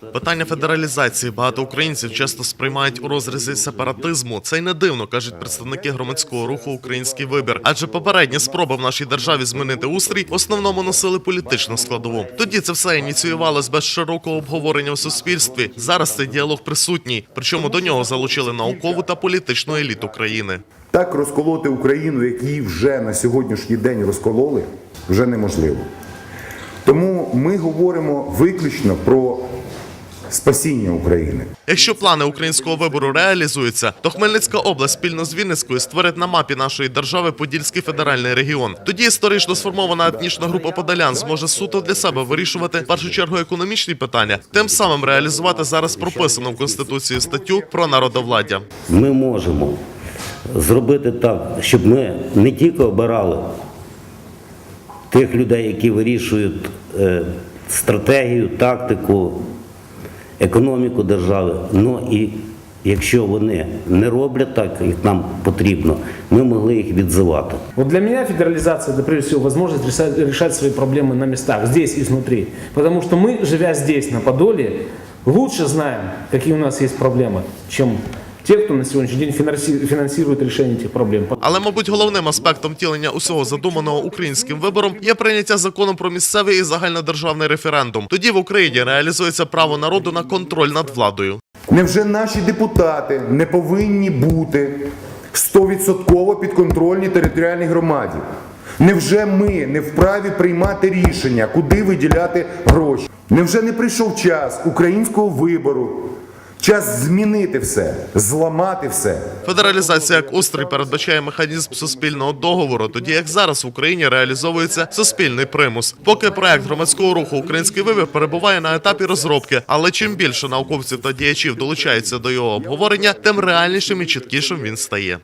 Питання федералізації багато українців часто сприймають у розрізі сепаратизму. Це й не дивно, кажуть представники громадського руху Український вибір. Адже попередні спроби в нашій державі змінити устрій в основному носили політичну складову. Тоді це все ініціювалось без широкого обговорення у суспільстві. Зараз цей діалог присутній, причому до нього залучили наукову та політичну еліту країни. Так розколоти Україну, як її вже на сьогоднішній день розкололи, вже неможливо. Тому ми говоримо виключно про спасіння України. Якщо плани українського вибору реалізуються, то Хмельницька область спільно з Вінницькою створить на мапі нашої держави Подільський федеральний регіон. Тоді історично сформована етнічна група подолян зможе суто для себе вирішувати в першу чергу економічні питання, тим самим реалізувати зараз прописану в конституції статтю про народовладдя. Ми можемо зробити так, щоб ми не тільки обирали тих людей, які вирішують е, стратегію, тактику, економіку держави, але і якщо вони не роблять так, як нам потрібно, ми могли їх відзивати. Вот для меня федерализация это прежде всего возможность решать, решать свои проблемы на местах, здесь, изнутри. Потому что мы, живя здесь, на Подоле, лучше знаем, какие у нас есть проблемы, чем те, кто на сегодняшний день финанси- финансирует решение этих проблем. Але, мабуть, головним аспектом втілення усього задуманого українським вибором є прийняття закону про місцевий і загальнодержавний референдум. Тоді в Україні реалізується право народу на контроль над владою. Невже наші депутати не повинні бути 100% підконтрольні територіальній громаді? Невже ми не вправі приймати рішення, куди виділяти гроші? Невже не прийшов час українського вибору? Час змінити все, зламати все. Федералізація як устрій передбачає механізм суспільного договору, тоді як зараз в Україні реалізовується суспільний примус. Поки проект громадського руху Український вибір перебуває на етапі розробки, але чим більше науковців та діячів долучається до його обговорення, тим реальнішим і чіткішим він стає.